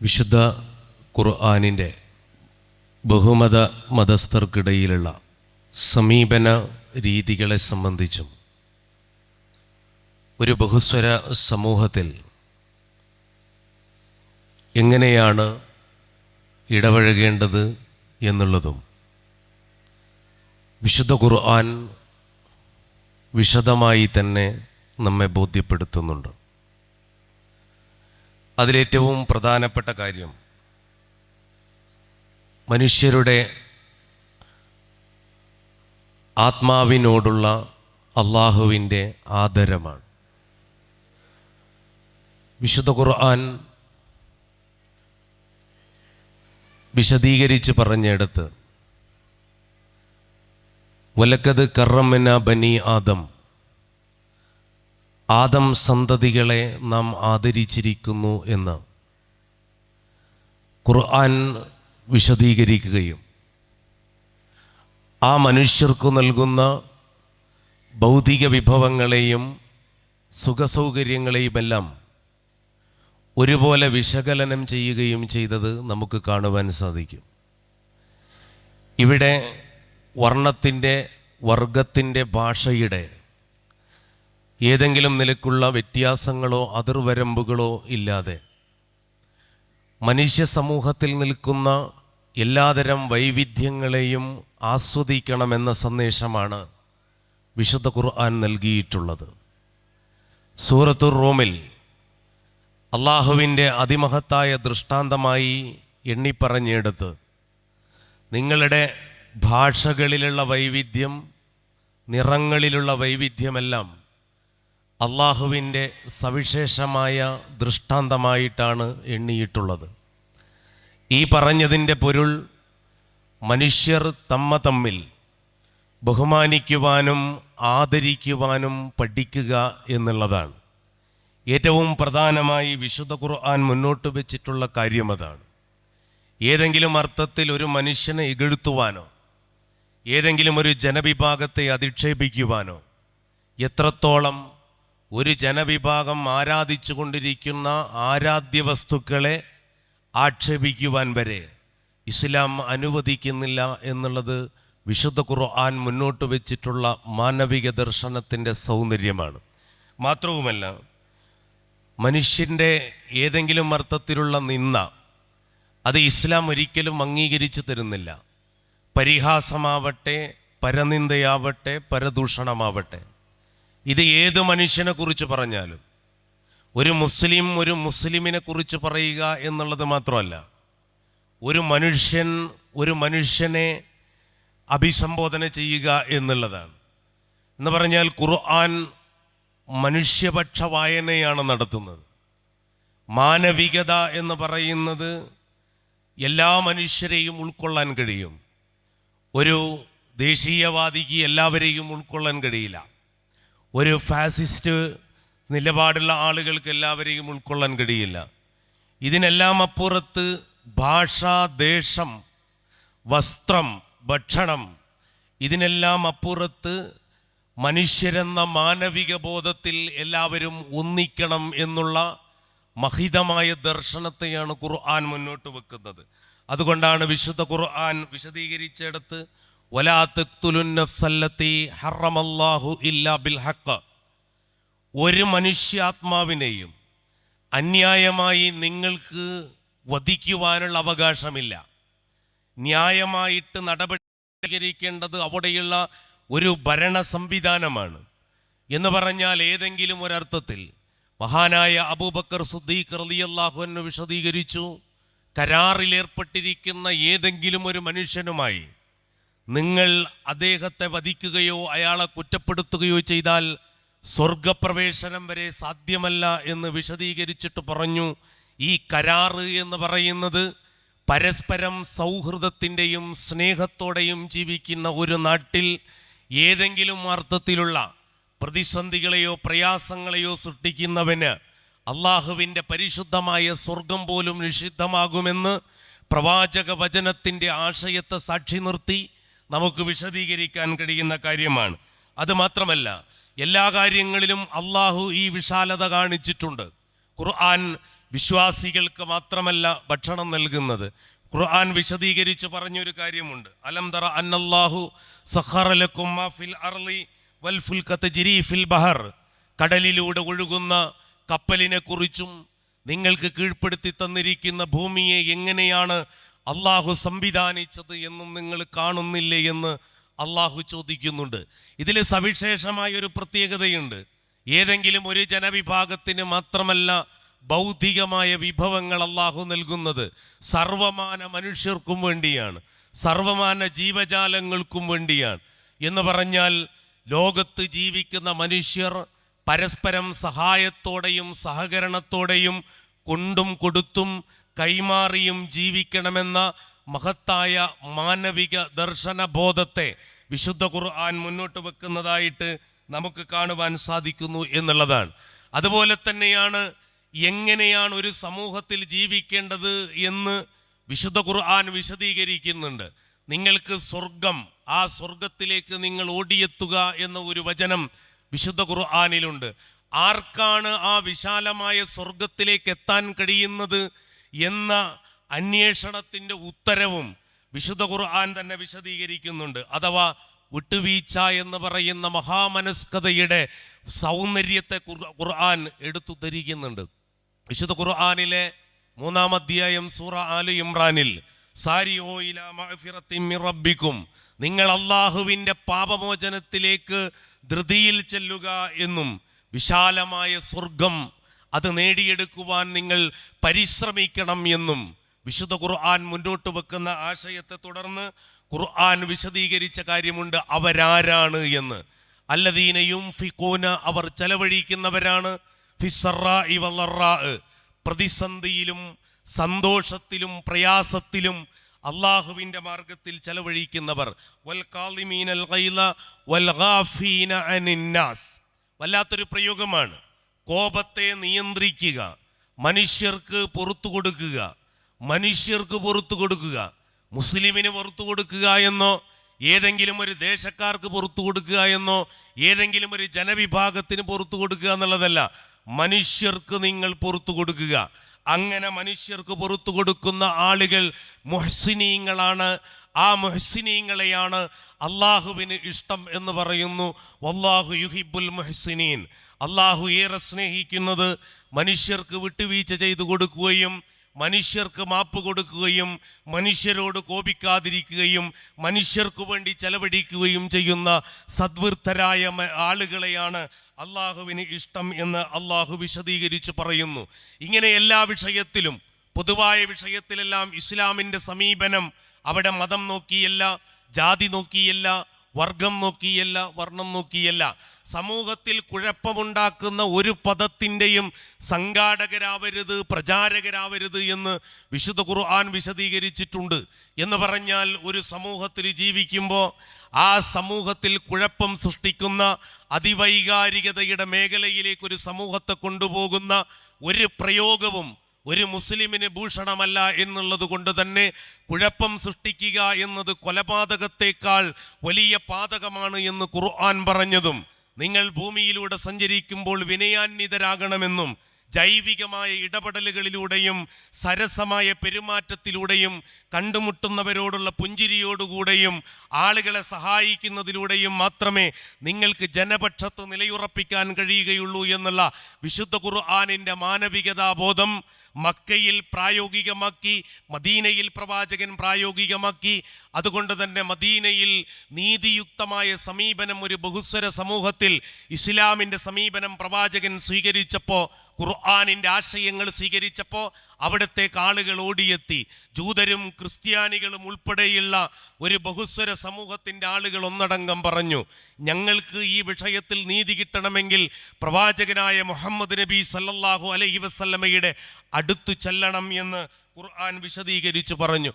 വിശുദ്ധ ഖുർആാനിന്റെ ബഹുമത മതസ്ഥർക്കിടയിലുള്ള സമീപന രീതികളെ സംബന്ധിച്ചും ഒരു ബഹുസ്വര സമൂഹത്തിൽ എങ്ങനെയാണ് ഇടപഴകേണ്ടത് എന്നുള്ളതും വിശുദ്ധ ഖുർആൻ വിശദമായി തന്നെ നമ്മെ ബോധ്യപ്പെടുത്തുന്നുണ്ട്. അതിലേറ്റവും പ്രധാനപ്പെട്ട കാര്യം മനുഷ്യരുടെ ആത്മാവിനോടുള്ള അള്ളാഹുവിന്റെ ആദരമാണ്. വിശുദ്ധ ഖുർആൻ വിശദീകരിച്ച് പറഞ്ഞെടുത്ത് വലക്കത് കറമ്മന ബനി ആദം ആദം സന്തതികളെ നാം ആദരിച്ചിരിക്കുന്നു എന്ന് ഖുർആൻ വിശദീകരിക്കുകയും ആ മനുഷ്യർക്കു നൽകുന്ന ഭൗതിക വിഭവങ്ങളെയും സുഖസൗകര്യങ്ങളെയുമെല്ലാം ഒരുപോലെ വിശകലനം ചെയ്യുകയും ചെയ്തത് നമുക്ക് കാണുവാൻ സാധിക്കും. ഇവിടെ വർണത്തിന്റെ വർഗത്തിന്റെ ഭാഷയുടെ ഏതെങ്കിലും നിലക്കുള്ള വ്യത്യാസങ്ങളോ അതിർവരമ്പുകളോ ഇല്ലാതെ. മനുഷ്യ സമൂഹത്തിൽ നിൽക്കുന്ന എല്ലാതരം വൈവിധ്യങ്ങളെയും ആസ്വദിക്കണമെന്ന സന്ദേശമാണ് വിശുദ്ധ ഖുർആൻ നൽകിയിട്ടുള്ളത്. സൂറത്തുർ റോമിൽ അള്ളാഹുവിന്റെ അതിമഹത്തായ ദൃഷ്ടാന്തമായി എണ്ണിപ്പറഞ്ഞെടുത്ത് നിങ്ങളുടെ ഭാഷകളിലുള്ള വൈവിധ്യം നിറങ്ങളിലുള്ള വൈവിധ്യമെല്ലാം അള്ളാഹുവിന്റെ സവിശേഷമായ ദൃഷ്ടാന്തമായിട്ടാണ് എണ്ണിയിട്ടുള്ളത്. ഈ പറഞ്ഞതിന്റെ പൊരുൾ മനുഷ്യർ തമ്മ തമ്മിൽ ബഹുമാനിക്കുവാനും ആദരിക്കുവാനും പഠിക്കുക എന്നുള്ളതാണ്. ഏറ്റവും പ്രധാനമായി വിശുദ്ധ ഖുർആൻ മുന്നോട്ട് വെച്ചിട്ടുള്ള കാര്യം അതാണ്. ഏതെങ്കിലും അർത്ഥത്തിൽ ഒരു മനുഷ്യനെ ഇകഴ്ത്തുവാനോ ഏതെങ്കിലും ഒരു ജനവിഭാഗത്തെ അധിക്ഷേപിക്കുവാനോ എത്രത്തോളം ഒരു ജനവിഭാഗം ആരാധിച്ചു കൊണ്ടിരിക്കുന്ന ആരാധ്യ വസ്തുക്കളെ ആക്ഷേപിക്കുവാൻ വരെ ഇസ്ലാം അനുവദിക്കുന്നില്ല എന്നുള്ളത് വിശുദ്ധ ഖുർആൻ മുന്നോട്ട് വെച്ചിട്ടുള്ള മാനവിക ദർശനത്തിന്റെ സൗന്ദര്യമാണ്. മാത്രവുമല്ല മനുഷ്യന്റെ ഏതെങ്കിലും അർത്ഥത്തിലുള്ള നിന്ന അത് ഇസ്ലാം ഒരിക്കലും അംഗീകരിച്ചു തരുന്നില്ല. പരിഹാസമാവട്ടെ പരനിന്ദയാവട്ടെ പരദൂഷണമാവട്ടെ. ഇത് ഏത് മനുഷ്യനെ കുറിച്ച് പറഞ്ഞാലും ഒരു മുസ്ലിം ഒരു മുസ്ലിമിനെ കുറിച്ച് പറയുക എന്നുള്ളത് മാത്രമല്ല ഒരു മനുഷ്യൻ ഒരു മനുഷ്യനെ അഭിസംബോധന ചെയ്യുക എന്നുള്ളതാണ്. എന്ന് പറഞ്ഞാൽ ഖുർആൻ മനുഷ്യപക്ഷ വായനയാണ് നടത്തുന്നത്. മാനവികത എന്ന് പറയുന്നത് എല്ലാ മനുഷ്യരെയും ഉൾക്കൊള്ളാൻ കഴിയും. ഒരു ദേശീയവാദിക്ക് എല്ലാവരെയും ഉൾക്കൊള്ളാൻ കഴിയില്ല. ഒരു ഫാസിസ്റ്റ് നിലപാടുള്ള ആളുകൾക്ക് എല്ലാവരെയും ഉൾക്കൊള്ളാൻ കഴിയില്ല. ഇതിനെല്ലാം അപ്പുറത്ത് ഭാഷ ദേശം വസ്ത്രം ഭക്ഷണം ഇതിനെല്ലാം അപ്പുറത്ത് മനുഷ്യരെന്ന മാനവിക ബോധത്തിൽ എല്ലാവരും ഒന്നിക്കണം എന്നുള്ള മഹിതമായ ദർശനത്തെയാണ് ഖുർആൻ മുന്നോട്ട് വെക്കുന്നത്. അതുകൊണ്ടാണ് വിശുദ്ധ ഖുർആൻ വിശദീകരിച്ചെടുത്ത് ഒരു മനുഷ്യാത്മാവിനെയും അന്യായമായി നിങ്ങൾക്ക് വധിക്കുവാനുള്ള അവകാശമില്ല. ന്യായമായിട്ട് നടപടി സ്വീകരിക്കേണ്ടത് അവിടെയുള്ള ഒരു ഭരണ സംവിധാനമാണ്. എന്ന് പറഞ്ഞാൽ ഏതെങ്കിലും ഒരർത്ഥത്തിൽ മഹാനായ അബൂബക്കർ സുദ്ദീഖ് റളിയല്ലാഹു അൻഹു വിശദീകരിച്ചു കരാറിലേർപ്പെട്ടിരിക്കുന്ന ഏതെങ്കിലും ഒരു മനുഷ്യനുമായി നിങ്ങൾ അദ്ദേഹത്തെ വധിക്കുകയോ അയാളെ കുറ്റപ്പെടുത്തുകയോ ചെയ്താൽ സ്വർഗപ്രവേശനം വരെ സാധ്യമല്ല എന്ന് വിശദീകരിച്ചിട്ട് പറഞ്ഞു. ഈ കരാറ് എന്ന് പറയുന്നത് പരസ്പരം സൗഹൃദത്തിന്റെയും സ്നേഹത്തോടെയും ജീവിക്കുന്ന ഒരു നാട്ടിൽ ഏതെങ്കിലും അർത്ഥത്തിലുള്ള പ്രതിസന്ധികളെയോ പ്രയാസങ്ങളെയോ സൃഷ്ടിക്കുന്നവന് അള്ളാഹുവിന്റെ പരിശുദ്ധമായ സ്വർഗം പോലും നിഷിദ്ധമാകുമെന്ന് പ്രവാചക വചനത്തിന്റെ ആശയത്തെ സാക്ഷി നിർത്തി നമുക്ക് വിശദീകരിക്കാൻ കഴിയുന്ന കാര്യമാണ്. അത് മാത്രമല്ല എല്ലാ കാര്യങ്ങളിലും അള്ളാഹു ഈ വിശാലത കാണിച്ചിട്ടുണ്ട്. ഖുർആൻ വിശ്വാസികൾക്ക് മാത്രമല്ല ഭക്ഷണം നൽകുന്നത്. ഖുർആൻ വിശദീകരിച്ച് പറഞ്ഞൊരു കാര്യമുണ്ട്. അലം തറ അന്നല്ലാഹു സഖറലക്കും മാ ഫിൽ അർളി വൽ ഫിൽ ബഹർ. കടലിലൂടെ ഒഴുകുന്ന കപ്പലിനെ കുറിച്ചും നിങ്ങൾക്ക് കീഴ്പ്പെടുത്തി തന്നിരിക്കുന്ന ഭൂമിയെ എങ്ങനെയാണ് അള്ളാഹു സംവിധാനിച്ചത് എന്നും നിങ്ങൾ കാണുന്നില്ലേ എന്ന് അള്ളാഹു ചോദിക്കുന്നുണ്ട്. ഇതിൽ സവിശേഷമായ ഒരു പ്രത്യേകതയുണ്ട്. ഏതെങ്കിലും ഒരു ജനവിഭാഗത്തിന് മാത്രമല്ല ഭൗതികമായ വിഭവങ്ങൾ അള്ളാഹു നൽകുന്നത്. സർവമാന മനുഷ്യർക്കും വേണ്ടിയാണ്. സർവമാന ജീവജാലങ്ങൾക്കും വേണ്ടിയാണ്. എന്ന് പറഞ്ഞാൽ ലോകത്ത് ജീവിക്കുന്ന മനുഷ്യർ പരസ്പരം സഹായത്തോടെയും സഹകരണത്തോടെയും കൊണ്ടും കൊടുത്തും കൈമാറിയും ജീവിക്കണമെന്ന മഹത്തായ മാനവിക ദർശന ബോധത്തെ വിശുദ്ധ ഖുർആൻ മുന്നോട്ട് വെക്കുന്നതായിട്ട് നമുക്ക് കാണുവാൻ സാധിക്കുന്നു എന്നുള്ളതാണ്. അതുപോലെ തന്നെയാണ് എങ്ങനെയാണ് ഒരു സമൂഹത്തിൽ ജീവിക്കേണ്ടത് എന്ന് വിശുദ്ധ ഖുർആൻ വിശദീകരിക്കുന്നുണ്ട്. നിങ്ങൾക്ക് സ്വർഗം ആ സ്വർഗത്തിലേക്ക് നിങ്ങൾ ഓടിയെത്തുക എന്ന ഒരു വചനം വിശുദ്ധ ഖുർആാനിലുണ്ട്. ആർക്കാണ് ആ വിശാലമായ സ്വർഗത്തിലേക്ക് എത്താൻ കഴിയുന്നത്? എന്ന അന്വേഷണത്തിന്റെ ഉത്തരവും വിശുദ്ധ ഖുർആൻ തന്നെ വിശദീകരിക്കുന്നുണ്ട്. അഥവാ വിട്ടുവീഴ്ച എന്ന് പറയുന്ന മഹാമനസ്കതയുടെ സൗന്ദര്യത്തെ ഖുർആൻ എടുത്തു ധരിക്കുന്നുണ്ട് വിശുദ്ധ ഖുർആാനിലെ മൂന്നാം അധ്യായം സൂറ ആലു ഇമ്രാനിൽ സാരിയോയിലും നിങ്ങൾ അള്ളാഹുവിന്റെ പാപമോചനത്തിലേക്ക് ധൃതിയിൽ ചെല്ലുക എന്നും വിശാലമായ സ്വർഗം അത് നേടിയെടുക്കുവാൻ നിങ്ങൾ പരിശ്രമിക്കണം എന്നും വിശുദ്ധ ഖുർആൻ മുന്നോട്ട് വെക്കുന്ന ആശയത്തെ തുടർന്ന് ഖുർആൻ വിശദീകരിച്ച കാര്യമുണ്ട് അവരാരാണ് എന്ന്. അല്ലദീനയും ഫിക്കോന അവർ ചെലവഴിക്കുന്നവരാണ്. വല്ലറാഅ്. പ്രതിസന്ധിയിലും സന്തോഷത്തിലും പ്രയാസത്തിലും അള്ളാഹുവിന്റെ മാർഗത്തിൽ ചെലവഴിക്കുന്നവർ. വൽ കാളിമീനൽ വൽഗാഫീന വല്ലാത്തൊരു പ്രയോഗമാണ്. കോപത്തെ നിയന്ത്രിക്കുക. മനുഷ്യർക്ക് പുറത്തു കൊടുക്കുക. മനുഷ്യർക്ക് പുറത്തു കൊടുക്കുക. മുസ്ലിമിന് പുറത്തു കൊടുക്കുക എന്നോ ഏതെങ്കിലും ഒരു ദേശക്കാർക്ക് പുറത്തു കൊടുക്കുക എന്നോ ഏതെങ്കിലും ഒരു ജനവിഭാഗത്തിന് പുറത്തു കൊടുക്കുക എന്നുള്ളതല്ല. മനുഷ്യർക്ക് നിങ്ങൾ പുറത്തു കൊടുക്കുക. അങ്ങനെ മനുഷ്യർക്ക് പുറത്തു കൊടുക്കുന്ന ആളുകൾ മുഹസിനീങ്ങളാണ്. ആ മുഹസിനീങ്ങളെയാണ് അള്ളാഹുവിന് ഇഷ്ടം എന്ന് പറയുന്നു. വല്ലാഹു യുഹിബുൽ മുഹസിനീൻ. അള്ളാഹു ഏറെ സ്നേഹിക്കുന്നത് മനുഷ്യർക്ക് വിട്ടുവീഴ്ച ചെയ്തു കൊടുക്കുകയും മനുഷ്യർക്ക് മാപ്പ് കൊടുക്കുകയും മനുഷ്യരോട് കോപിക്കാതിരിക്കുകയും മനുഷ്യർക്ക് വേണ്ടി ചെലവഴിക്കുകയും ചെയ്യുന്ന സദ്വൃത്തരായ ആളുകളെയാണ് അള്ളാഹുവിന് ഇഷ്ടം എന്ന് അള്ളാഹു വിശദീകരിച്ച് പറയുന്നു. ഇങ്ങനെ എല്ലാ വിഷയത്തിലും പൊതുവായ വിഷയത്തിലെല്ലാം ഇസ്ലാമിന്റെ സമീപനം അവിടെ മതം നോക്കിയല്ല ജാതി നോക്കിയല്ല വർഗം നോക്കിയല്ല വർണം നോക്കിയല്ല. സമൂഹത്തിൽ കുഴപ്പമുണ്ടാക്കുന്ന ഒരു പദത്തിന്റെയും സംഘാടകരാവരുത് പ്രചാരകരാവരുത് എന്ന് വിശുദ്ധ ഖുർആൻ വിശദീകരിച്ചിട്ടുണ്ട്. എന്ന് പറഞ്ഞാൽ ഒരു സമൂഹത്തിൽ ജീവിക്കുമ്പോൾ ആ സമൂഹത്തിൽ കുഴപ്പം സൃഷ്ടിക്കുന്ന അതിവൈകാരികതയുടെ മേഖലയിലേക്ക് ഒരു സമൂഹത്തെ കൊണ്ടുപോകുന്ന ഒരു പ്രയോഗവും ഒരു മുസ്ലിമിന് ഭൂഷണമല്ല എന്നുള്ളത് കൊണ്ട് തന്നെ കുഴപ്പം സൃഷ്ടിക്കുക എന്നത് കൊലപാതകത്തേക്കാൾ വലിയ പാതകമാണ് എന്ന് ഖുർആൻ പറഞ്ഞതും നിങ്ങൾ ഭൂമിയിലൂടെ സഞ്ചരിക്കുമ്പോൾ വിനയാന്വിതരാകണമെന്നും ജൈവികമായ ഇടപെടലുകളിലൂടെയും സരസമായ പെരുമാറ്റത്തിലൂടെയും കണ്ടുമുട്ടുന്നവരോടുള്ള പുഞ്ചിരിയോടുകൂടെയും ആളുകളെ സഹായിക്കുന്നതിലൂടെയും മാത്രമേ നിങ്ങൾക്ക് ജനപക്ഷത്ത് നിലയുറപ്പിക്കാൻ കഴിയുകയുള്ളൂ എന്നുള്ള വിശുദ്ധ ഖുർആാനിന്റെ മാനവികതാബോധം മക്കയിൽ പ്രായോഗികമാക്കി മദീനയിൽ പ്രവാചകൻ പ്രായോഗികമാക്കി. അതുകൊണ്ട് തന്നെ മദീനയിൽ നീതിയുക്തമായ സമീപനം ഒരു ബഹുസ്വര സമൂഹത്തിൽ ഇസ്ലാമിന്റെ സമീപനം പ്രവാചകൻ സ്വീകരിച്ചപ്പോൾ ഖുർആാനിന്റെ ആശയങ്ങൾ സ്വീകരിച്ചപ്പോൾ അവിടത്തേക്ക് ആളുകൾ ഓടിയെത്തി. ജൂതരും ക്രിസ്ത്യാനികളും ഉൾപ്പെടെയുള്ള ഒരു ബഹുസ്വര സമൂഹത്തിന്റെ ആളുകൾ ഒന്നടങ്കം പറഞ്ഞു ഞങ്ങൾക്ക് ഈ വിഷയത്തിൽ നീതി കിട്ടണമെങ്കിൽ പ്രവാചകനായ മുഹമ്മദ് നബി സല്ലല്ലാഹു അലൈഹി വസല്ലമയുടെ അടുത്തു ചെല്ലണം എന്ന് ഖുർആൻ വിശദീകരിച്ചു പറഞ്ഞു.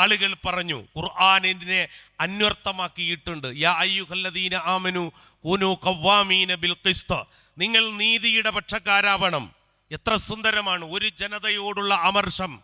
ആളുകൾ പറഞ്ഞു ഖുർആൻ ഇതിനെ അന്വർത്ഥമാക്കിയിട്ടുണ്ട്. യാ അയ്യുഹല്ലദീന ആമനു കൂനു കവ്വാമീന ബിൽ ഖിസ്ത. നിങ്ങൾ നീതിയുടെ പക്ഷക്കാരാവണം. എത്ര സുന്ദരമാണ്. ഒരു ജനതയോടുള്ള അമർഷം.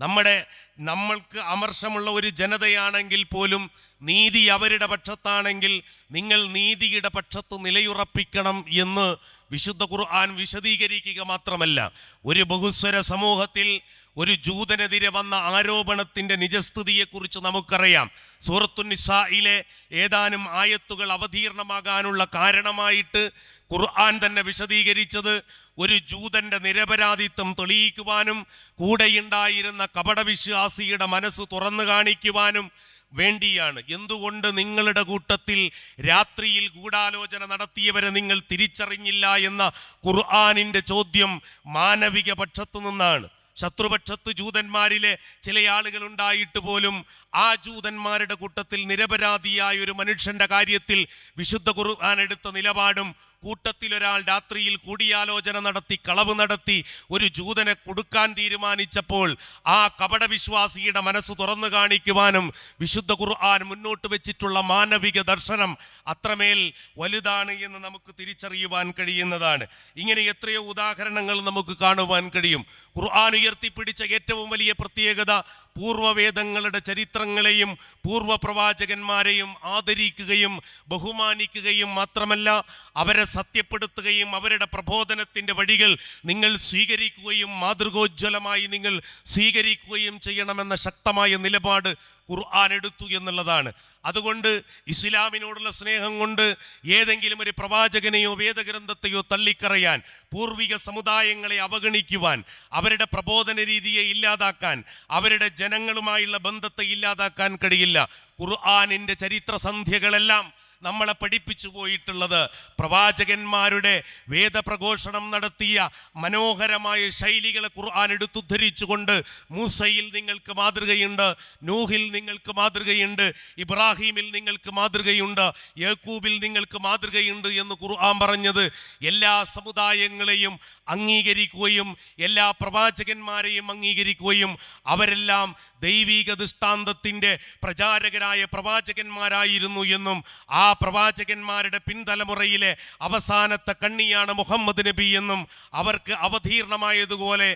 നമ്മുടെ നമ്മൾക്ക് അമർഷമുള്ള ഒരു ജനതയാണെങ്കിൽ പോലും നീതി അവരുടെ പക്ഷത്താണെങ്കിൽ നിങ്ങൾ നീതിയുടെ പക്ഷത്ത് നിലയുറപ്പിക്കണം എന്ന് വിശുദ്ധ ഖുർആൻ വിശദീകരിക്കുക മാത്രമല്ല. ഒരു ബഹുസ്വര സമൂഹത്തിൽ ഒരു ജൂതനെതിരെ വന്ന ആരോപണത്തിന്റെ നിജസ്ഥിതിയെക്കുറിച്ച് നമുക്കറിയാം. സൂറത്തു നിസായിലെ ഏതാനും ആയത്തുകൾ അവതീർണമാകാനുള്ള കാരണമായിട്ട് ഖുർആൻ തന്നെ വിശദീകരിച്ചത് ഒരു ജൂതന്റെ നിരപരാധിത്വം തെളിയിക്കുവാനും കൂടെയുണ്ടായിരുന്ന കപടവിശ്വാസിയുടെ മനസ്സ് തുറന്നു കാണിക്കുവാനും വേണ്ടിയാണ്. എന്തുകൊണ്ട് നിങ്ങളുടെ കൂട്ടത്തിൽ രാത്രിയിൽ ഗൂഢാലോചന നടത്തിയവരെ നിങ്ങൾ തിരിച്ചറിഞ്ഞില്ല എന്ന ഖുർആാനിന്റെ ചോദ്യം മാനവിക പക്ഷത്തു നിന്നാണ് ശത്രുപക്ഷത്ത് ജൂതന്മാരിലെ ചില ആളുകൾ ഉണ്ടായിട്ട് പോലും ആ ജൂതന്മാരുടെ കൂട്ടത്തിൽ നിരപരാധിയായ ഒരു മനുഷ്യന്റെ കാര്യത്തിൽ വിശുദ്ധ ഖുർആൻ എടുത്ത നിലപാടും കൂട്ടത്തിൽ ഒരാൾ രാത്രിയിൽ കൂടിയാലോചന നടത്തി കളവ് നടത്തി ഒരു ജൂതനെ കൊടുക്കാൻ തീരുമാനിച്ചപ്പോൾ ആ കപടവിശ്വാസിയുടെ മനസ്സ് തുറന്നു കാണിക്കുവാനും വിശുദ്ധ ഖുർആൻ മുന്നോട്ട് വെച്ചിട്ടുള്ള മാനവിക ദർശനം അത്രമേൽ വലുതാണ് എന്ന് നമുക്ക് തിരിച്ചറിയുവാൻ കഴിയുന്നതാണ്. ഇങ്ങനെ എത്രയോ ഉദാഹരണങ്ങൾ നമുക്ക് കാണുവാൻ കഴിയും. ഖുർആൻ ഉയർത്തിപ്പിടിച്ച ഏറ്റവും വലിയ പ്രത്യേകത പൂർവവേദങ്ങളുടെ ചരിത്രങ്ങളെയും പൂർവപ്രവാചകന്മാരെയും ആദരിക്കുകയും ബഹുമാനിക്കുകയും മാത്രമല്ല അവരെ സത്യപ്പെടുത്തുകയും അവരുടെ പ്രബോധനത്തിന്റെ വഴികൾ നിങ്ങൾ സ്വീകരിക്കുകയും മാതൃകോജ്വലമായി നിങ്ങൾ സ്വീകരിക്കുകയും ചെയ്യണമെന്ന ശക്തമായ നിലപാട് ഖുർആൻ എടുത്തു എന്നുള്ളതാണ്. അതുകൊണ്ട് ഇസ്ലാമിനോടുള്ള സ്നേഹം കൊണ്ട് ഏതെങ്കിലും ഒരു പ്രവാചകനെയോ വേദഗ്രന്ഥത്തെയോ തള്ളിക്കറയാൻ പൂർവിക സമുദായങ്ങളെ അവഗണിക്കുവാൻ അവരുടെ പ്രബോധന രീതിയെ ഇല്ലാതാക്കാൻ അവരുടെ ജനങ്ങളുമായുള്ള ബന്ധത്തെ ഇല്ലാതാക്കാൻ കഴിയില്ല. ഖുർആാനിന്റെ ചരിത്ര സന്ധ്യകളെല്ലാം നമ്മളെ പഠിപ്പിച്ചു പോയിട്ടുള്ളത്. പ്രവാചകന്മാരുടെ വേദപ്രഘോഷണം നടത്തിയ മനോഹരമായ ശൈലികളെ ഖുർആൻ എടുത്തുദ്ധരിച്ചുകൊണ്ട് മൂസയിൽ നിങ്ങൾക്ക് മാതൃകയുണ്ട് നൂഹിൽ നിങ്ങൾക്ക് മാതൃകയുണ്ട് ഇബ്രാഹിമിൽ നിങ്ങൾക്ക് മാതൃകയുണ്ട് യേക്കൂബിൽ നിങ്ങൾക്ക് മാതൃകയുണ്ട് എന്ന് ഖുർആൻ പറഞ്ഞത് എല്ലാ സമുദായങ്ങളെയും അംഗീകരിക്കുകയും എല്ലാ പ്രവാചകന്മാരെയും അംഗീകരിക്കുകയും അവരെല്ലാം ദൈവിക ദൃഷ്ടാന്തത്തിന്റെ പ്രചാരകരായ പ്രവാചകന്മാരായിരുന്നു എന്നും ആ പ്രവാചകന്മാരുടെ പിൻതലമുറയിലെ അവസാനത്തെ കണ്ണിയാണ് മുഹമ്മദ് നബി എന്നും അവർക്ക് അവതീർണമായതുപോലെ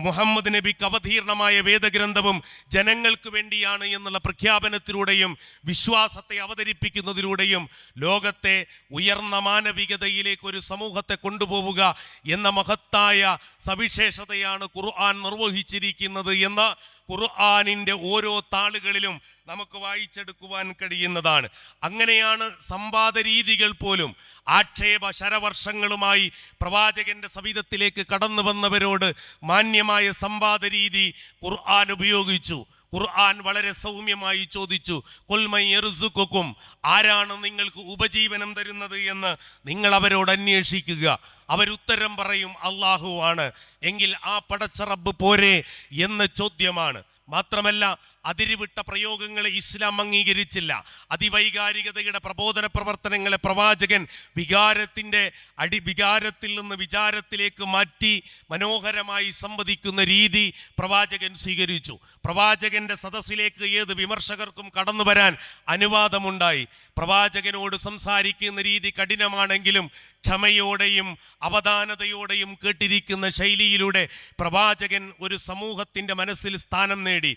മുഹമ്മദ് നബിക്ക് അവതീർണമായ വേദഗ്രന്ഥവും ജനങ്ങൾക്ക് വേണ്ടിയാണ് എന്നുള്ള പ്രഖ്യാപനത്തിലൂടെയും വിശ്വാസത്തെ അവതരിപ്പിക്കുന്നതിലൂടെയും ലോകത്തെ ഉയർന്ന മാനവികതയിലേക്ക് ഒരു സമൂഹത്തെ കൊണ്ടുപോവുക എന്ന മഹത്തായ സവിശേഷതയാണ് ഖുർആൻ നിർവഹിച്ചിരിക്കുന്നത് എന്ന ഖുർആാനിന്റെ ഓരോ താളുകളിലും നമുക്ക് വായിച്ചെടുക്കുവാൻ കഴിയുന്നതാണ്. അങ്ങനെയാണ് സംവാദ രീതികൾ പോലും ആക്ഷേപ ശരവർഷങ്ങളുമായി പ്രവാചകന്റെ സവിധത്തിലേക്ക് കടന്നു വന്നവരോട് മാന്യമായ സംവാദ രീതി ഖുർആൻ ഉപയോഗിച്ചു. ഖുർആൻ വളരെ സൗമ്യമായി ചോദിച്ചു കൊൽമൈ എറുസുക്കും ആരാണ് നിങ്ങൾക്ക് ഉപജീവനം തരുന്നത് എന്ന് നിങ്ങൾ അവരോട് അന്വേഷിക്കുക. അവരുത്തരം പറയും അള്ളാഹു ആണ്. എങ്കിൽ ആ പടച്ചറബ് പോരെ എന്ന ചോദ്യമാണ്. മാത്രമല്ല അതിരുവിട്ട പ്രയോഗങ്ങളെ ഇസ്ലാം അംഗീകരിച്ചില്ല. അതിവൈകാരികതയുടെ പ്രബോധന പ്രവർത്തനങ്ങളെ പ്രവാചകൻ വികാരത്തിന്റെ അടി വികാരത്തിൽ നിന്ന് വിചാരത്തിലേക്ക് മാറ്റി മനോഹരമായി സംവദിക്കുന്ന രീതി പ്രവാചകൻ സ്വീകരിച്ചു. പ്രവാചകന്റെ സദസ്സിലേക്ക് ഏത് വിമർശകർക്കും കടന്നു വരാൻ അനുവാദമുണ്ടായി. പ്രവാചകനോട് സംസാരിക്കുന്ന രീതി കഠിനമാണെങ്കിലും ക്ഷമയോടെയും അവധാനതയോടെയും കേട്ടിരിക്കുന്ന ശൈലിയിലൂടെ പ്രവാചകൻ ഒരു സമൂഹത്തിന്റെ മനസ്സിൽ സ്ഥാനം നേടി.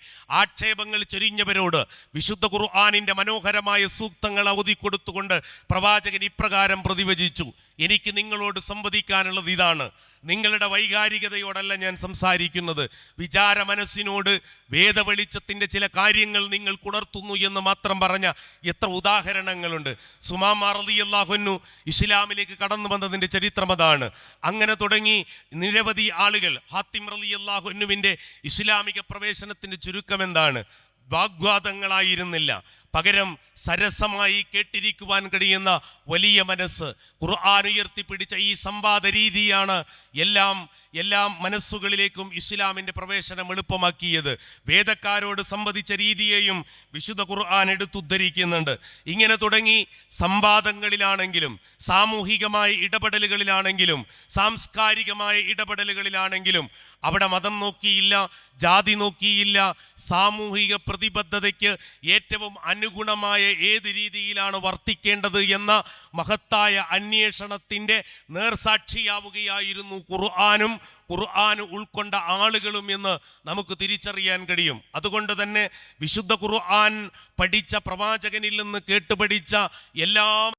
ആക്ഷേപങ്ങൾ ചെരിഞ്ഞവരോട് വിശുദ്ധ ഖുർആാനിന്റെ മനോഹരമായ സൂക്തങ്ങൾ അവധി കൊടുത്തുകൊണ്ട് പ്രവാചകൻ ഇപ്രകാരം പ്രതിവചിച്ചു. എനിക്ക് നിങ്ങളോട് സംവദിക്കാനുള്ളത് ഇതാണ്. നിങ്ങളുടെ വൈകാരികതയോടല്ല ഞാൻ സംസാരിക്കുന്നത്. വിചാര മനസ്സിനോട് വേദവെളിച്ചത്തിന്റെ ചില കാര്യങ്ങൾ നിങ്ങൾ ഉണർത്തുന്നു എന്ന് മാത്രം പറഞ്ഞ എത്ര ഉദാഹരണങ്ങളുണ്ട്. സുമാ റളിയല്ലാഹുന്നു ഇസ്ലാമിലേക്ക് കടന്നു വന്നതിന്റെ ചരിത്രം അതാണ്. അങ്ങനെ തുടങ്ങി നിരവധി ആളുകൾ ഹാത്തിം റലിയല്ലാഹുന്നുവിന്റെ ഇസ്ലാമിക പ്രവേശനത്തിന്റെ ചുരുക്കം എന്താണ്? വാഗ്വാദങ്ങളായിരുന്നില്ല. പകരം സരസമായി കേട്ടിരിക്കുവാൻ കഴിയുന്ന വലിയ മനസ്സ്. ഖുർആൻ ഉയർത്തിപ്പിടിച്ച ഈ സംവാദ രീതിയാണ് എല്ലാം എല്ലാ മനസ്സുകളിലേക്കും ഇസ്ലാമിന്റെ പ്രവേശനം എളുപ്പമാക്കിയത്. വേദക്കാരോട് സംവദിച്ച രീതിയെയും വിശുദ്ധ ഖുർആൻ എടുത്തുദ്ധരിക്കുന്നുണ്ട്. ഇങ്ങനെ തുടങ്ങി സംവാദങ്ങളിലാണെങ്കിലും സാമൂഹികമായ ഇടപെടലുകളിലാണെങ്കിലും സാംസ്കാരികമായ ഇടപെടലുകളിലാണെങ്കിലും അവിടെ മതം നോക്കിയില്ല ജാതി നോക്കിയില്ല സാമൂഹിക പ്രതിബദ്ധതയ്ക്ക് ഏറ്റവും അനുഗുണമായ ഏത് രീതിയിലാണ് വർത്തിക്കേണ്ടത് എന്ന മഹത്തായ അന്വേഷണത്തിന്റെ നേർസാക്ഷിയാവുകയായിരുന്നു ഖുർആാനും ഖുർആൻ ഉൾക്കൊണ്ട ആളുകളും എന്ന് നമുക്ക് തിരിച്ചറിയാൻ കഴിയും. അതുകൊണ്ട് തന്നെ വിശുദ്ധ ഖുർആൻ പഠിച്ച പ്രവാചകനിൽ നിന്ന് കേട്ടുപഠിച്ച എല്ലാ ും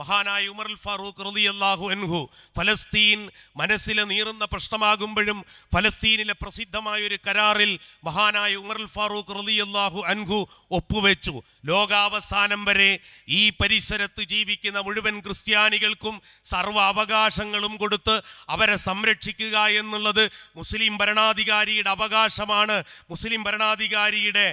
മഹാനായ ഉമർ ഫാറൂഖ് റളിയല്ലാഹു അൻഹു ഫലസ്തീൻ മനസ്സിൽ നീറുന്ന പ്രശ്നമാകുമ്പോഴും ഫലസ്തീനിലെ പ്രസിദ്ധമായ ഒരു കരാറിൽ മഹാനായ ഉമർ ഫാറൂഖ് റളിയല്ലാഹു അൻഹു ഒപ്പുവെച്ചു. ലോകാവസാനം വരെ ഈ പരിസരത്ത് ജീവിക്കുന്ന മുഴുവൻ ക്രിസ്ത്യാനികൾക്കും സർവ അവകാശങ്ങളും കൊടുത്ത് അവരെ സംരക്ഷിക്കുക എന്നുള്ളത് മുസ്ലിം ഭരണാധികാരിയുടെ അവകാശമാണ്. മുസ്ലിം ഭരണാധികാരിയുടെ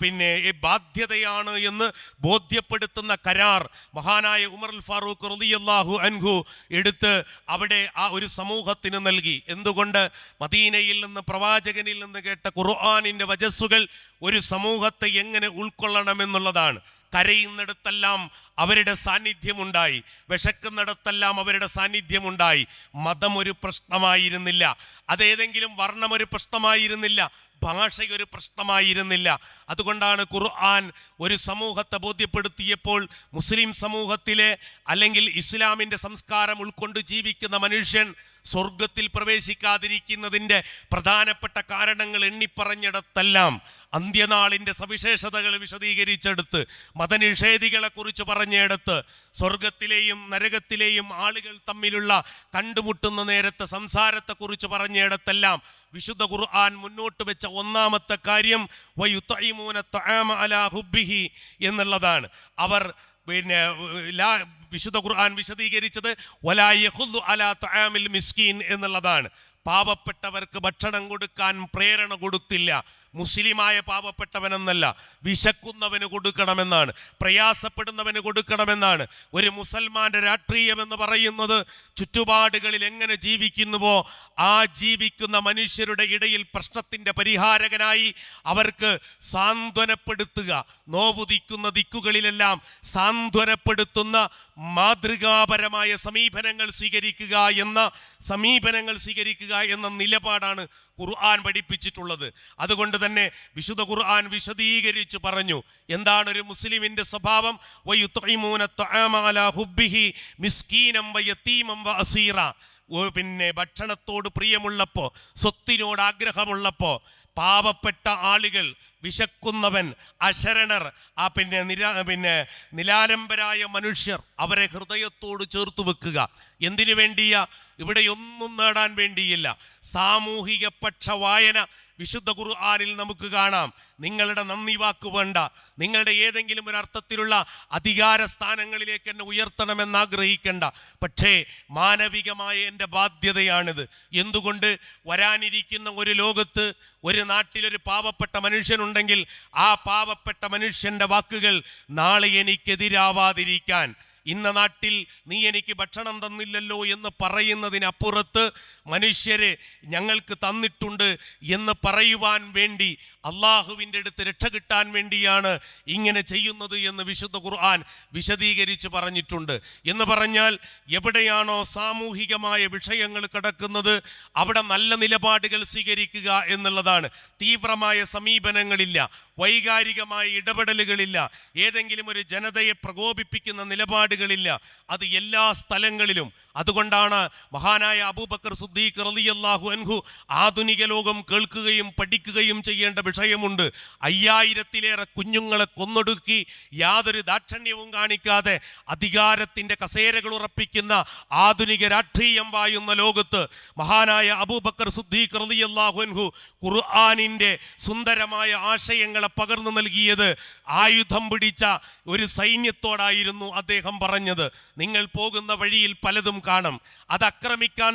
പിന്നെ ബാധ്യതയാണ് എന്ന് ബോധ്യപ്പെടുത്തുന്ന കരാർ മഹാനായ ഉമർ ഫാറൂഖ് റളിയല്ലാഹു അൻഹു എടുത്ത് അവിടെ ആ ഒരു സമൂഹത്തിന് നൽകി. എന്തുകൊണ്ട്? മദീനയിൽ നിന്ന് പ്രവാചകനിൽ നിന്ന് കേട്ട ഖുർആാനിന്റെ വജസ്സുകൾ ഒരു സമൂഹത്തെ എങ്ങനെ ഉൾക്കൊള്ളണമെന്നുള്ളതാണ്. കരയുന്നിടത്തെല്ലാം അവരുടെ സാന്നിധ്യമുണ്ടായി. വിശക്കുന്നിടത്തെല്ലാം അവരുടെ സാന്നിധ്യമുണ്ടായി. മതം ഒരു പ്രശ്നമായിരുന്നില്ല. അതേതെങ്കിലും വർണം ഒരു പ്രശ്നമായിരുന്നില്ല. ഭാഷ ഒരു പ്രശ്നമായിരുന്നില്ല. അതുകൊണ്ടാണ് ഖുർആൻ ഒരു സമൂഹത്തെ ബോധ്യപ്പെടുത്തിയപ്പോൾ മുസ്ലിം സമൂഹത്തിലെ അല്ലെങ്കിൽ ഇസ്ലാമിന്റെ സംസ്കാരം ഉൾക്കൊണ്ട് ജീവിക്കുന്ന മനുഷ്യൻ സ്വർഗത്തിൽ പ്രവേശിക്കാതിരിക്കുന്നതിന്റെ പ്രധാനപ്പെട്ട കാരണങ്ങൾ എണ്ണിപ്പറഞ്ഞിടത്തെല്ലാം അന്ത്യനാളിന്റെ സവിശേഷതകൾ വിശദീകരിച്ചെടുത്ത് മതനിഷേധികളെക്കുറിച്ച് പറഞ്ഞെടുത്ത് സ്വർഗത്തിലെയും നരകത്തിലെയും ആളുകൾ തമ്മിലുള്ള കണ്ടുമുട്ടുന്ന നേരത്തെ സംസാരത്തെക്കുറിച്ച് പറഞ്ഞിടത്തെല്ലാം വിശുദ്ധ ഖുർആൻ മുന്നോട്ട് വെച്ച ഒന്നാമത്തെ കാര്യം വയുത്തൈമൂന തആമ അലാ ഹുബ്ബിഹി എന്നുള്ളതാണ്. അവർ പിന്നെ ലാ വിശുദ്ധ ഖുർആൻ വിശദീകരിച്ചത് അലാ മിസ്കീൻ എന്നുള്ളതാണ്. പാവപ്പെട്ടവർക്ക് ഭക്ഷണം കൊടുക്കാൻ പ്രേരണ കൊടുത്തില്ല. മുസ്ലിമായ പാവപ്പെട്ടവനെന്നല്ല വിശക്കുന്നവന് കൊടുക്കണമെന്നാണ് പ്രയാസപ്പെടുന്നവന് കൊടുക്കണമെന്നാണ്. ഒരു മുസൽമാന്റെ രാഷ്ട്രീയം എന്ന് പറയുന്നത് ചുറ്റുപാടുകളിൽ എങ്ങനെ ജീവിക്കുന്നുവോ ആ ജീവിക്കുന്ന മനുഷ്യരുടെ ഇടയിൽ പ്രശ്നത്തിന്റെ പരിഹാരകനായി അവർക്ക് സാന്ത്വനപ്പെടുത്തുക. നോവുദിക്കുന്ന ദിക്കുകളിലെല്ലാം സാന്ത്വനപ്പെടുത്തുന്ന മാതൃകാപരമായ സമീപനങ്ങൾ സ്വീകരിക്കുക എന്ന സമീപനങ്ങൾ സ്വീകരിക്കുക എന്ന നിലപാടാണ് ഖുർആൻ പഠിപ്പിച്ചിട്ടുള്ളത്. അതുകൊണ്ട് തന്നെ വിശുദ്ധ ഖുർആൻ വിശദീകരിച്ച് പറഞ്ഞു എന്താണ് ഒരു മുസ്ലിമിന്റെ സ്വഭാവം മിസ്കീനം ഓ, പിന്നെ ഭക്ഷണത്തോട് പ്രിയമുള്ളപ്പോൾ സ്വത്തിനോട് ആഗ്രഹമുള്ളപ്പോൾ പാവപ്പെട്ട ആളുകൾ വിശക്കുന്നവൻ അശരണർ ആ പിന്നെ നിരാ പിന്നെ നിലാലംബരായ മനുഷ്യർ അവരെ ഹൃദയത്തോട് ചേർത്ത് വെക്കുക. എന്തിനു വേണ്ടിയ? ഇവിടെയൊന്നും നേടാൻ വേണ്ടിയില്ല. സാമൂഹിക പക്ഷ വായന വിശുദ്ധ ഖുർആാനിൽ നമുക്ക് കാണാം. നിങ്ങളുടെ നന്ദി വാക്ക് വേണ്ട. നിങ്ങളുടെ ഏതെങ്കിലും ഒരു അർത്ഥത്തിലുള്ള അധികാര സ്ഥാനങ്ങളിലേക്ക് എന്നെ ഉയർത്തണമെന്ന് ആഗ്രഹിക്കേണ്ട. പക്ഷേ മാനവികമായ എന്റെ ബാധ്യതയാണിത്. എന്തുകൊണ്ട് വരാനിരിക്കുന്ന ഒരു ലോകത്ത് ഒരു നാട്ടിലൊരു പാവപ്പെട്ട മനുഷ്യനുണ്ടെങ്കിൽ ആ പാവപ്പെട്ട മനുഷ്യന്റെ വാക്കുകൾ നാളെ എനിക്കെതിരാവാതിരിക്കാൻ. ഇന്ന നാട്ടിൽ നീ എനിക്ക് ഭക്ഷണം തന്നില്ലല്ലോ എന്ന് പറയുന്നതിനപ്പുറത്ത് മനുഷ്യരെ ഞങ്ങൾക്ക് തന്നിട്ടുണ്ട് എന്ന് പറയുവാൻ വേണ്ടി അള്ളാഹുവിന്റെ അടുത്ത് രക്ഷ കിട്ടാൻ വേണ്ടിയാണ് ഇങ്ങനെ ചെയ്യുന്നത് എന്ന് വിശുദ്ധ ഖുർആൻ വിശദീകരിച്ച് പറഞ്ഞിട്ടുണ്ട്. എന്ന് പറഞ്ഞാൽ എവിടെയാണോ സാമൂഹികമായ വിഷയങ്ങൾ കിടക്കുന്നത് അവിടെ നല്ല നിലപാടുകൾ സ്വീകരിക്കുക എന്നുള്ളതാണ്. തീവ്രമായ സമീപനങ്ങളില്ല വൈകാരികമായ ഇടപെടലുകളില്ല ഏതെങ്കിലും ഒരു ജനതയെ പ്രകോപിപ്പിക്കുന്ന നിലപാടുകളില്ല. അത് എല്ലാ സ്ഥലങ്ങളിലും. അതുകൊണ്ടാണ് മഹാനായ അബൂബക്കർ സുദ്ദീഖ് റളിയല്ലാഹു അൻഹു ആധുനിക ലോകം കേൾക്കുകയും പഠിക്കുകയും ചെയ്യേണ്ട വിഷയമുണ്ട്. അയ്യായിരത്തിലേറെ കുഞ്ഞുങ്ങളെ കൊന്നൊടുക്കി യാതൊരു ദാക്ഷണ്യവും കാണിക്കാതെ അധികാരത്തിന്റെ കസേരകൾ ഉറപ്പിക്കുന്ന ആധുനിക രാഷ്ട്രീയം വായുന്ന ലോകത്ത് മഹാനായ അബൂബക്കർ സുദ്ദീഖ് റളിയല്ലാഹു അൻഹു ഖുർആാനിന്റെ സുന്ദരമായ ആശയങ്ങളെ പകർന്നു നൽകിയത് ആയുധം പിടിച്ച ഒരു സൈന്യത്തോടായിരുന്നു അദ്ദേഹം പറഞ്ഞത്. നിങ്ങൾ പോകുന്ന വഴിയിൽ പലതും കാണും. അത്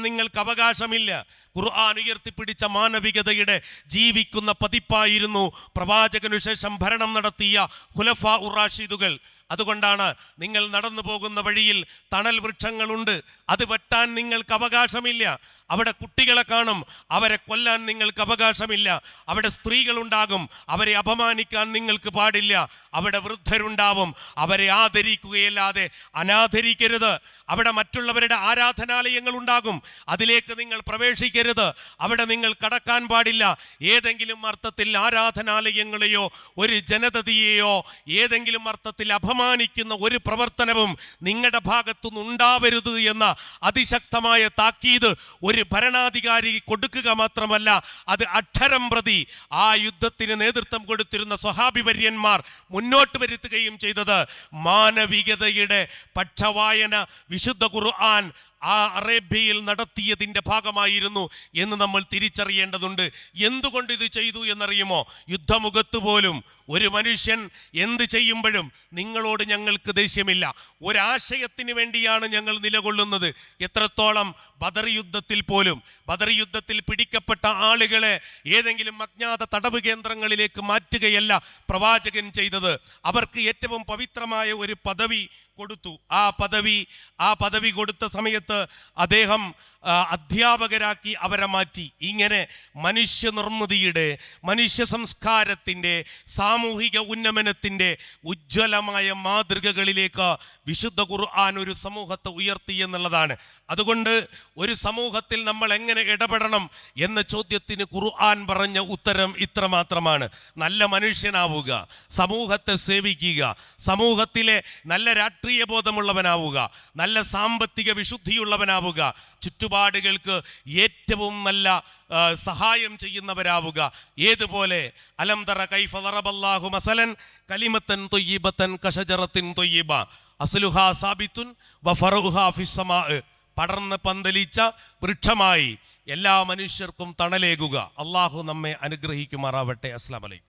നിങ്ങൾക്ക് അവകാശമില്ല. ഖുർആൻ ഉയർത്തിപ്പിടിച്ച മാനവികതയുടെ ജീവിക്കുന്ന പതിപ്പായിരുന്നു പ്രവാചകനു ശേഷം ഭരണം നടത്തിയ ഹുലഫ ഉറാഷിദുകൾ അതുകൊണ്ടാണ് നിങ്ങൾ നടന്നു പോകുന്ന വഴിയിൽ തണൽ വൃക്ഷങ്ങളുണ്ട്. അത് വെട്ടാൻ നിങ്ങൾക്ക് അവകാശമില്ല. അവിടെ കുട്ടികളെ കാണും. അവരെ കൊല്ലാൻ നിങ്ങൾക്ക് അവകാശമില്ല. അവിടെ സ്ത്രീകളുണ്ടാകും. അവരെ അപമാനിക്കാൻ നിങ്ങൾക്ക് പാടില്ല. അവിടെ വൃദ്ധരുണ്ടാവും. അവരെ ആദരിക്കുകയല്ലാതെ അനാദരിക്കരുത്. അവിടെ മറ്റുള്ളവരുടെ ആരാധനാലയങ്ങൾ ഉണ്ടാകും. അതിലേക്ക് നിങ്ങൾ പ്രവേശിക്കരുത്. അവിടെ നിങ്ങൾ കടക്കാൻ പാടില്ല. ഏതെങ്കിലും അർത്ഥത്തിൽ ആരാധനാലയങ്ങളെയോ ഒരു ജനതയെയോ ഏതെങ്കിലും അർത്ഥത്തിൽ അപമാനിക്കുന്ന ഒരു പ്രവർത്തനവും നിങ്ങളുടെ ഭാഗത്തുനിന്ന് ഉണ്ടാവരുത് എന്ന അതിശക്തമായ താക്കീത് ഒരു ഒരു ഭരണാധികാരി കൊടുക്കുക മാത്രമല്ല അത് അക്ഷരം പ്രതി ആ യുദ്ധത്തിന് നേതൃത്വം കൊടുത്തിരുന്ന സ്വഹാഭിപര്യന്മാർ മുന്നോട്ട് വരുത്തുകയും ചെയ്തത്. മാനവികതയുടെ പക്ഷവായന വിശുദ്ധ ഖുർആൻ ആ അറേബ്യയിൽ നടത്തിയതിന്റെ ഭാഗമായിരുന്നു എന്ന് നമ്മൾ തിരിച്ചറിയേണ്ടതുണ്ട്. എന്തുകൊണ്ട് ഇത് ചെയ്തു എന്നറിയുമോ? യുദ്ധമുഖത്ത് പോലും ഒരു മനുഷ്യൻ എന്ത് ചെയ്യുമ്പോഴും നിങ്ങളോട് ഞങ്ങൾക്ക് ദേഷ്യമില്ല. ഒരാശയത്തിന് വേണ്ടിയാണ് ഞങ്ങൾ നിലകൊള്ളുന്നത്. എത്രത്തോളം ബദർ യുദ്ധത്തിൽ പോലും ബദർ യുദ്ധത്തിൽ പിടിക്കപ്പെട്ട ആളുകളെ ഏതെങ്കിലും അജ്ഞാത തടവ് കേന്ദ്രങ്ങളിലേക്ക് മാറ്റുകയല്ല പ്രവാചകൻ ചെയ്തത്. അവർക്ക് ഏറ്റവും പവിത്രമായ ഒരു പദവി കൊടുത്തു. ആ പദവി ആ പദവി കൊടുത്ത സമയത്ത് അദ്ദേഹം അധ്യാപകരാക്കി അവരെ മാറ്റി. ഇങ്ങനെ മനുഷ്യ നിർമ്മിതിയുടെ മനുഷ്യ സംസ്കാരത്തിന്റെ സാമൂഹിക ഉന്നമനത്തിന്റെ ഉജ്ജ്വലമായ മാതൃകകളിലേക്ക് വിശുദ്ധ ഖുർആൻ ഒരു സമൂഹത്തെ ഉയർത്തി എന്നുള്ളതാണ്. അതുകൊണ്ട് ഒരു സമൂഹത്തിൽ നമ്മൾ എങ്ങനെ ഇടപെടണം എന്ന ചോദ്യത്തിന് ഖുർആൻ പറഞ്ഞ ഉത്തരം ഇത്രമാത്രമാണ്. നല്ല മനുഷ്യനാവുക സമൂഹത്തെ സേവിക്കുക സമൂഹത്തിലെ നല്ല രാഷ്ട്രീയ ബോധമുള്ളവനാവുക നല്ല സാമ്പത്തിക വിശുദ്ധിയുള്ളവനാവുക ചുറ്റുപാടുകൾക്ക് ഏറ്റവും നല്ല സഹായം ചെയ്യുന്നവരാവുക. ഏതുപോലെ? അലംതറ കൈഫ ദറബല്ലാഹു മസലൻ കലിമത്തൻ തൊയ്യിബത്തൻ കഷജറത്തിൻ തൊയ്യിബ. അസലുഹ സാബിത്തുൻ വഫറുഹ ഫിസ്സമാ പടർന്ന് പന്തലിച്ച വൃക്ഷമായി എല്ലാ മനുഷ്യർക്കും തണലേകുക. അള്ളാഹു നമ്മെ അനുഗ്രഹിക്കുമാറാവട്ടെ. അസ്ലാം വലൈക്കും